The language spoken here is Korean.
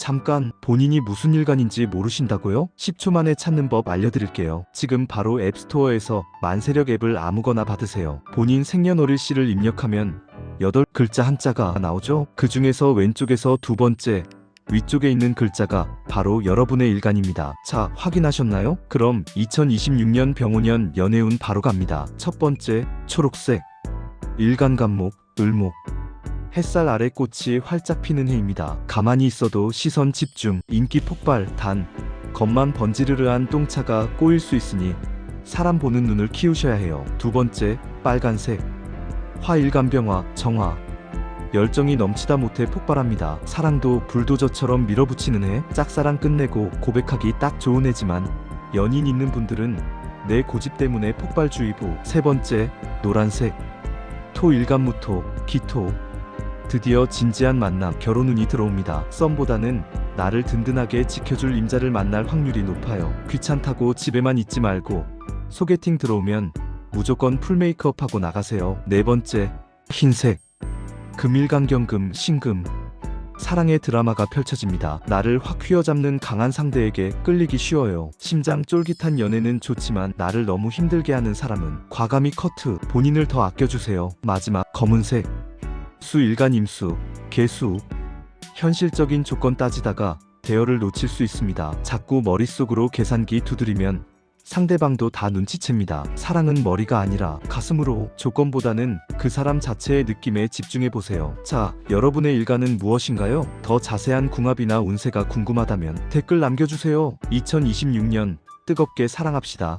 잠깐 본인이 무슨 일간인지 모르신다고요? 10초 만에 찾는 법 알려드릴게요. 지금 바로 앱스토어에서 만세력 앱을 아무거나 받으세요. 본인 생년월일 씨를 입력하면 8 글자 한자가 나오죠? 그 중에서 왼쪽에서 두 번째 위쪽에 있는 글자가 바로 여러분의 일간입니다. 자, 확인하셨나요? 그럼 2026년 병오년 연애운 바로 갑니다. 첫 번째, 초록색. 일간 간목, 을목. 햇살 아래 꽃이 활짝 피는 해입니다. 가만히 있어도 시선 집중, 인기 폭발, 단, 겉만 번지르르한 똥차가 꼬일 수 있으니 사람 보는 눈을 키우셔야 해요. 두 번째, 빨간색. 화일간병화, 정화. 열정이 넘치다 못해 폭발합니다. 사랑도 불도저처럼 밀어붙이는 해, 짝사랑 끝내고 고백하기 딱 좋은 해지만 연인 있는 분들은 내 고집 때문에 폭발주의보. 세 번째, 노란색. 토일간무토, 기토. 드디어 진지한 만남, 결혼 운이 들어옵니다. 썸보다는 나를 든든하게 지켜줄 임자를 만날 확률이 높아요. 귀찮다고 집에만 있지 말고 소개팅 들어오면 무조건 풀 메이크업하고 나가세요. 네 번째, 흰색. 금일강경금, 신금. 사랑의 드라마가 펼쳐집니다. 나를 확 휘어잡는 강한 상대에게 끌리기 쉬워요. 심장 쫄깃한 연애는 좋지만 나를 너무 힘들게 하는 사람은 과감히 커트, 본인을 더 아껴주세요. 마지막, 검은색. 수 일간 임수, 개수. 현실적인 조건 따지다가 대열을 놓칠 수 있습니다. 자꾸 머릿속으로 계산기 두드리면 상대방도 다 눈치챕니다. 사랑은 머리가 아니라 가슴으로 조건보다는 그 사람 자체의 느낌에 집중해 보세요. 자, 여러분의 일간은 무엇인가요? 더 자세한 궁합이나 운세가 궁금하다면 댓글 남겨주세요. 2026년 뜨겁게 사랑합시다.